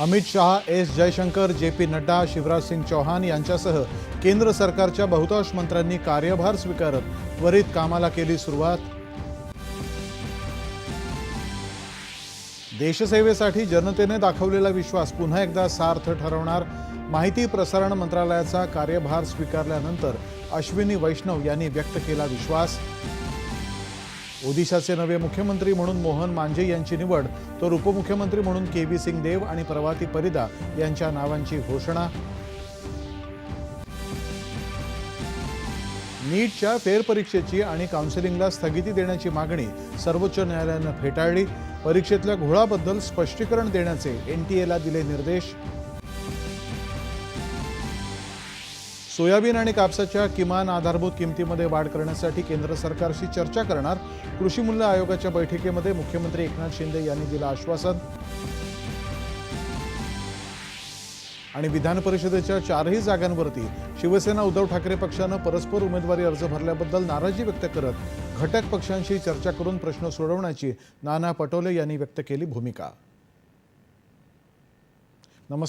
Amit Shah S. Jaishankar J P Nadda Shivraj Singh Chouhan यांच्यासह केंद्र सरकारच्या बहुतांश मंत्र्यांनी कार्यभार स्वीकारत त्वरित कामाला केली सुरुवात. देशसेवेसाठी जनतेने दाखवलेला विश्वास पुन्हा एकदा सार्थ ठरवणार. माहिती प्रसारण मंत्रालयाचा कार्यभार स्वीकारल्यानंतर अश्विनी वैष्णव यांनी व्यक्त केला विश्वास. ओदिशाचे नवे मुख्यमंत्री म्हणून मोहन मांझे यांची निवड तर उपमुख्यमंत्री म्हणून के व्ही सिंग देव आणि प्रवाती परिदा यांच्या नावांची घोषणा. नीटच्या फेरपरीक्षेची आणि काउन्सिलिंगला स्थगिती देण्याची मागणी सर्वोच्च न्यायालयानं फेटाळली. परीक्षेतल्या घोळाबद्दल स्पष्टीकरण देण्याचे एनटीएला दिले निर्देश. सोयाबीन आणि कापसाच्या किमान आधारभूत किमतीमध्ये वाढ करण्यासाठी केंद्र सरकारशी चर्चा करणार. कृषी मूल्य आयोगाच्या बैठकीमध्ये मुख्यमंत्री एकनाथ शिंदे यांनी दिलं आश्वासन. आणि विधान परिषदेच्या चारही जागांवरती शिवसेना उद्धव ठाकरे पक्षानं परस्पर उमेदवारी अर्ज भरल्याबद्दल नाराजी व्यक्त करत घटक पक्षांशी चर्चा करून प्रश्न सोडवण्याची नाना पटोले यांनी व्यक्त केली भूमिका.